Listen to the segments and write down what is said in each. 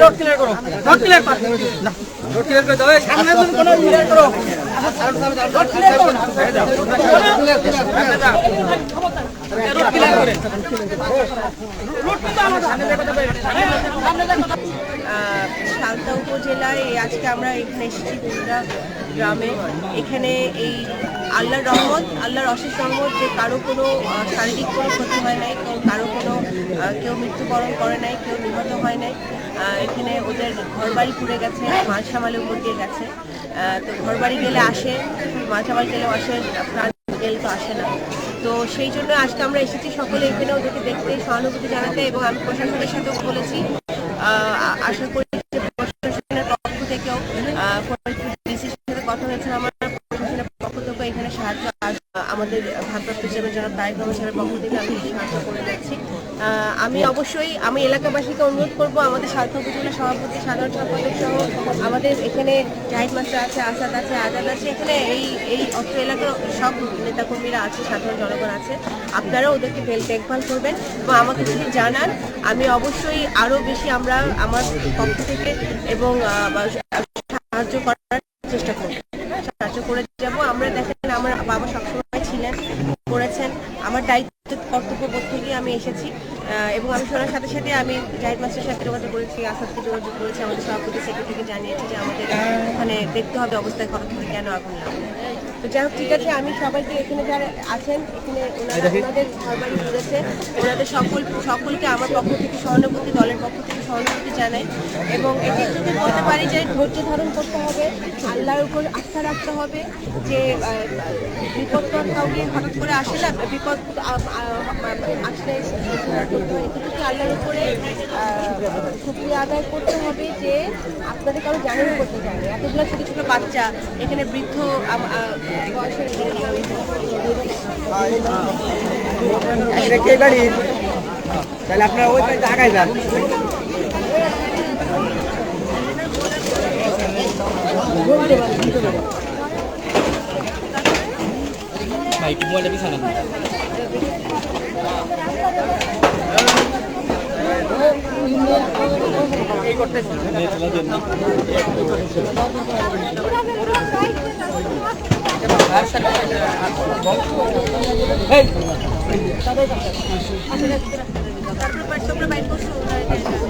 Road clear করো। Road clear পার road clear করে দাও। সামনে তুমি কোনো ক্লিয়ার করো রোড ক্লিয়ার করো। রোড ক্লিয়ার করে। রোড কিন্তু আমাদের সামনে দেখো আহ, সালতা উপজেলায় আজকে আমরা এখানে এসেছি বগুড়া গ্রামে। এখানে এই আল্লাহর রহমত, আল্লাহর অশেষ রহমত যে কারও কোনো শারীরিক কোনো ক্ষতি হয় নাই কারও কোনো কেউ মৃত্যুবরণ করে নাই, কেউ নিহত হয় নাই। এখানে ওদের ঘরবাড়ি পুড়ে গেছে, মালসামালে উপর দিয়ে গেছে। তো ঘরবাড়ি গেলে আসে, মালসামাল গেলেও আসে প্রাণ গেলে তো আসে না। তো সেই জন্য আজকে আমরা এসেছি সকলে এখানে ওদেরকে দেখতে, সহানুভূতি জানাতে এবং আমি প্রশাসনের সাথেও বলেছি আশা করি প্রশাসনের পক্ষ থেকেও ডিসির সাথে কথা হয়েছে আমার প্রশাসনের পক্ষ থেকেও এখানে সাহায্য আমাদের ভারপ্রাপ্ত হিসেবে যারা তারেক রহমান পক্ষ থেকে আমি সাহায্য করে যাচ্ছি। আমি অবশ্যই, আমি এলাকাবাসীকে অনুরোধ করব, আমাদের স্বার্থ উপজেলা সভাপতি, সাধারণ সম্পাদক সহ আমাদের এখানে জাহিদ মাস্টার আছে, আসাদ আছে, আজাদ আছে, এখানে এই এই অত্র এলাকার সব নেতাকর্মীরা আছে, সাধারণ জনগণ আছে। আপনারা ওদেরকে দেখভাল করবেন এবং আমাকে যদি জানান, আমি অবশ্যই আরও বেশি আমরা আমার পক্ষ থেকে এবং সাহায্য করার চেষ্টা করব। সাহায্য করে যাব। আমরা দেখেন, আমার বাবা সবসময় ছিলেন, করেছেন। আমার দায়িত্ব আমি এসেছি এবং আমি শোনার সাথে সাথে আমি জাহিদ মাস্টার সাথে যোগাযোগ করেছি আসাদকে যোগাযোগ করেছি আমাদের সভাপতি সেক্রেটারিকে জানিয়েছি যে আমাদের ওখানে দেখতে হবে অবস্থায় খরচ থেকে কেন আগুন লাগবে তো যাই হোক ঠিক আছে আমি সবাইকে এখানে যারা আছেন এখানে ওনারা ওনাদের ঘরবাড়ি ঘুরেছে ওনাদের সকল সকলকে আমার পক্ষ থেকে সহানুভূতি দলের পক্ষ থেকে সহানুভূতি জানাই এবং এটি যদি বলতে পারি যে ধৈর্য ধারণ করতে হবে আল্লাহর উপর আস্থা রাখতে হবে যে বিপদ কাউকে হঠাৎ করে আসে না বিপদ আসলে এটুকু আল্লাহর উপরে শুক্রিয়া আদায় করতে হবে যে আপনাদের কারও জানেন করতে না। এতগুলো ছোটো ছোটো বাচ্চা এখানে বৃদ্ধ বয়সের তাহলে আপনারা ওই আগায় যান ভাই মোবাইলটা পিছানো তারপরে বাচ্চাগুলো বাইর করছে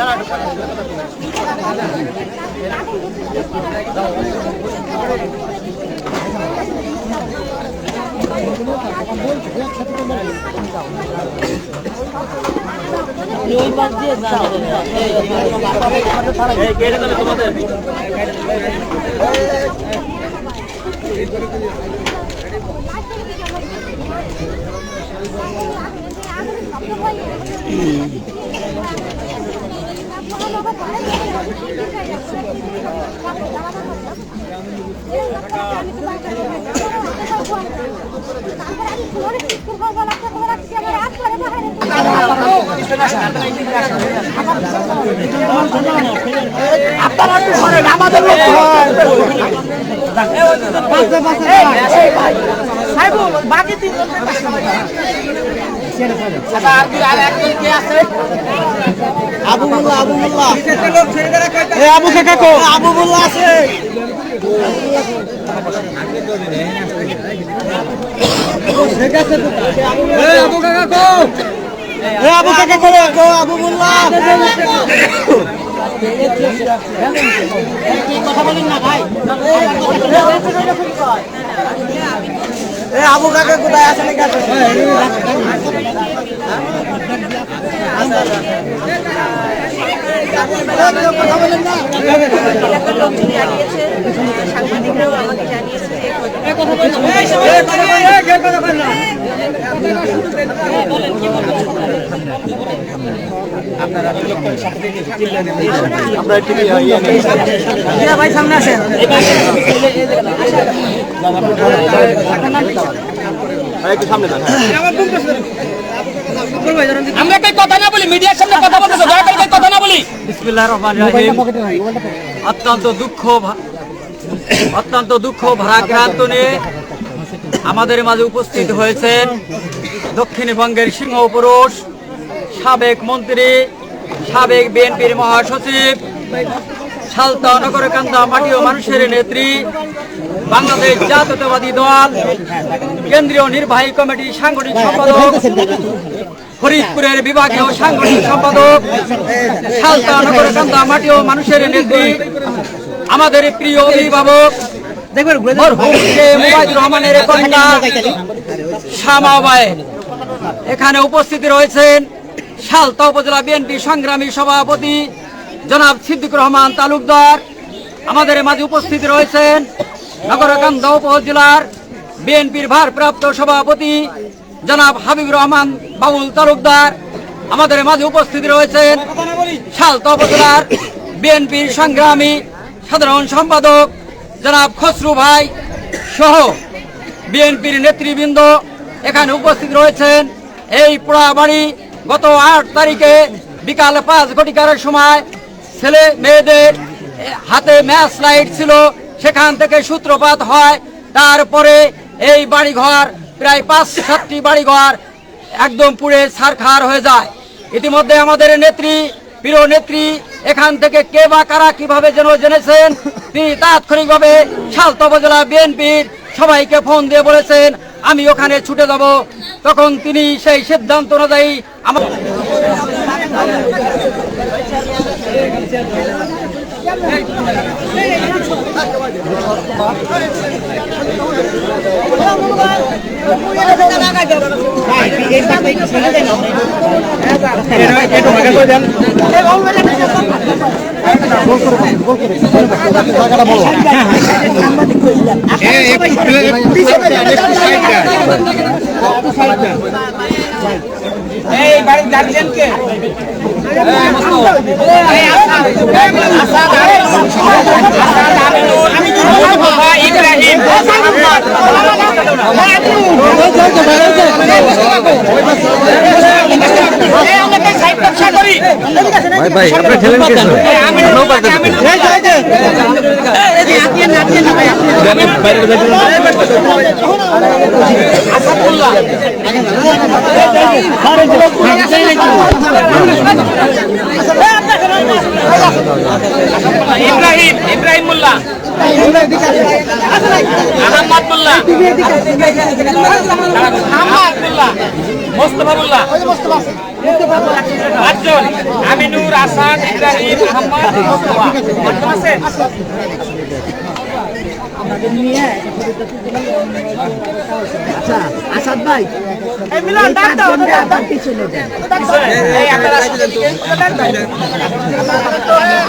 জানতে পারা আপনাকে দেওয়া যায় এই কেটে দেবে তোমাদের আবু মোল্লা আবু মোল্লা আবু কাকা কো আবু মোল্লা আছে। আবু কাকা কো আবু কাকা কথা বলেন না ভাই এ আবু কাকা কোথায় আছে নাকি আছে কথা বলেন না এলাকার লোকজন জানিয়েছে সাংবাদিকরাও আমাকে জানিয়েছে যে ভাই সামনে আসেন। আমরা অত্যন্ত দুঃখ অত্যন্ত দুঃখ ভারাক্রান্ত নিয়ে আমাদের মাঝে উপস্থিত হয়েছেন দক্ষিণবঙ্গের সিংহ পুরুষ সাবেক মন্ত্রী, সাবেক বিএনপির মহাসচিব সালতা নগরকান্দা মাটি ও মানুষের নেত্রী, বাংলাদেশ জাতীয়তাবাদী দল, কেন্দ্রীয় নির্বাহী কমিটি সাংগঠনিক সম্পাদক ফরিদপুরের বিভাগীয় সাংগঠনিক সম্পাদক, সালতা নগরকান্দা মাটি ও মানুষের নেত্রী, আমাদের প্রিয় অভিভাবক রহমানের কন্যা, শ্যামা বায়ের এখানে উপস্থিত রয়েছেন সালতা উপজেলা বিএনপি সংগ্রামী সভাপতি জনাব সিদ্দিক রহমান তালুকদার, আমাদের মাঝে উপস্থিত রয়েছেন নগরকান্দা উপজেলার বিএনপির ভারপ্রাপ্ত সভাপতি জনাব হাবিবুর রহমান বাবুল তালুকদার, আমাদের মাঝে উপস্থিত রয়েছেন সালতা উপজেলার বিএনপির সংগ্রামী সাধারণ সম্পাদক জনাব খসরু ভাই সহ বিএনপির নেতৃবৃন্দ এখানে উপস্থিত রয়েছেন। এই পোড়া বাড়ি গত আট তারিখে বিকাল পাঁচ ঘটিকার সময় ছেলে মেয়েদের হাতে ম্যাচ লাইট ছিল, সেখান থেকে সূত্রপাত হয়। তারপরে এই বাড়িঘর, প্রায় পাঁচ সাতটি বাড়িঘর একদম পুড়ে সারখার হয়ে যায়। ইতিমধ্যে আমাদের নেত্রী, প্রিয় নেত্রী, এখান থেকে কে বা কারা কীভাবে যেন জেনেছেন, তিনি তাৎক্ষণিকভাবে সালতা উপজেলা বিএনপির সবাইকে ফোন দিয়ে বলেছেন, আমি ওখানে ছুটে যাব। তখন তিনি সেই সিদ্ধান্ত অনুযায়ী আমার এই বাড়ির গার্জিয়ান কে। ইব্রাহিম ভাই ভাই আপনি ঠেলেন কেন ইব্রাহিম ইব্রাহিম মোল্লা। আমিনুর আসাদ ইব্রাহিম আহমদ মোস্তফা। আছে আসাদ ভাই এই আপনারা